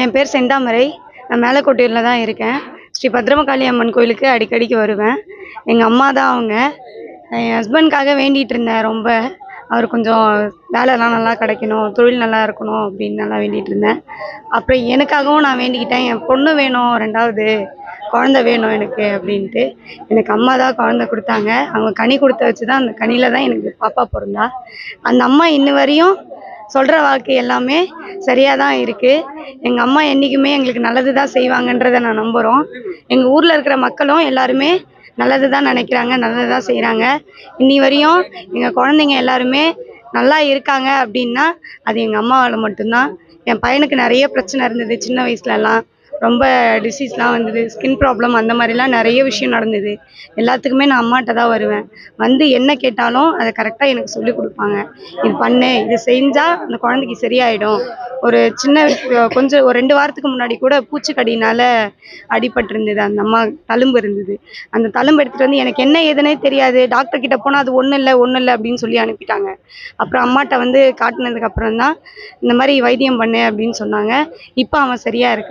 என் பேர் செந்தாமரை. நான் மேலக்கோட்டையில் தான் இருக்கேன். ஸ்ரீ பத்ரமகாளி அம்மன் கோயிலுக்கு அடிக்கடிக்கு வருவேன். எங்கள் அம்மா தான் அவங்க. என் ஹஸ்பண்ட்காக வேண்டிகிட்டு இருந்தேன் ரொம்ப. அவர் கொஞ்சம் வேலைலாம் நல்லா கிடைக்கணும் தொழில் நல்லா இருக்கணும் அப்படின்னு நல்லா வேண்டிகிட்டு இருந்தேன். அப்புறம் எனக்காகவும் நான் வேண்டிக்கிட்டேன். என் பொண்ணு வேணும் ரெண்டாவது குழந்த வேணும் எனக்கு அப்படின்ட்டு. எனக்கு அம்மா தான் குழந்த கொடுத்தாங்க. அவங்க கனி கொடுத்த வச்சு தான் அந்த கனியில் தான் எனக்கு பாப்பா பிறந்தா. அந்த அம்மா இன்ன வரையும் சொல்கிற வாக்கு எல்லாமே சரியாக தான் இருக்குது எங்கள் அம்மா என்றைக்குமே எங்களுக்கு நல்லது தான் செய்வாங்கன்றதை நான் நம்புகிறோம் எங்கள் ஊரில் இருக்கிற மக்களும் எல்லாருமே நல்லது தான் நினைக்கிறாங்க நல்லது தான் செய்கிறாங்க இன்னி வரையும் எங்கள் குழந்தைங்க எல்லாருமே நல்லா இருக்காங்க அப்படின்னா அது எங்கள் அம்மாவால் மட்டும்தான். என் பையனுக்கு நிறைய பிரச்சனை இருந்தது சின்ன வயசுலலாம். ரொம்ப டிசீஸ்லாம் வந்தது ஸ்கின் ப்ராப்ளம் அந்த மாதிரிலாம் நிறைய விஷயம் நடந்தது. எல்லாத்துக்குமே நான் அம்மாட்ட தான் வருவேன். வந்து என்ன கேட்டாலும் அதை கரெக்டாக எனக்கு சொல்லி கொடுப்பாங்க. இது பண்ணு இது செஞ்சால் அந்த குழந்தைக்கு சரியாயிடும். ஒரு சின்ன கொஞ்சம் ஒரு ரெண்டு வாரத்துக்கு முன்னாடி கூட பூச்சிக்கடினால அடிபட்டிருந்தது. அந்த அம்மா தழும்பு இருந்தது. அந்த தழும்பு எடுத்துகிட்டு வந்து எனக்கு என்ன ஏதுனே தெரியாது. டாக்டர் கிட்ட போனால் அது ஒன்றும் இல்லை ஒன்றும் இல்லை அப்படின்னு சொல்லி அனுப்பிட்டாங்க. அப்புறம் அம்மாட்ட வந்து காட்டினதுக்கப்புறம் தான் இந்த மாதிரி வைத்தியம் பண்ணு அப்படின்னு சொன்னாங்க. இப்போ அவன் சரியாக இருக்கிறான்.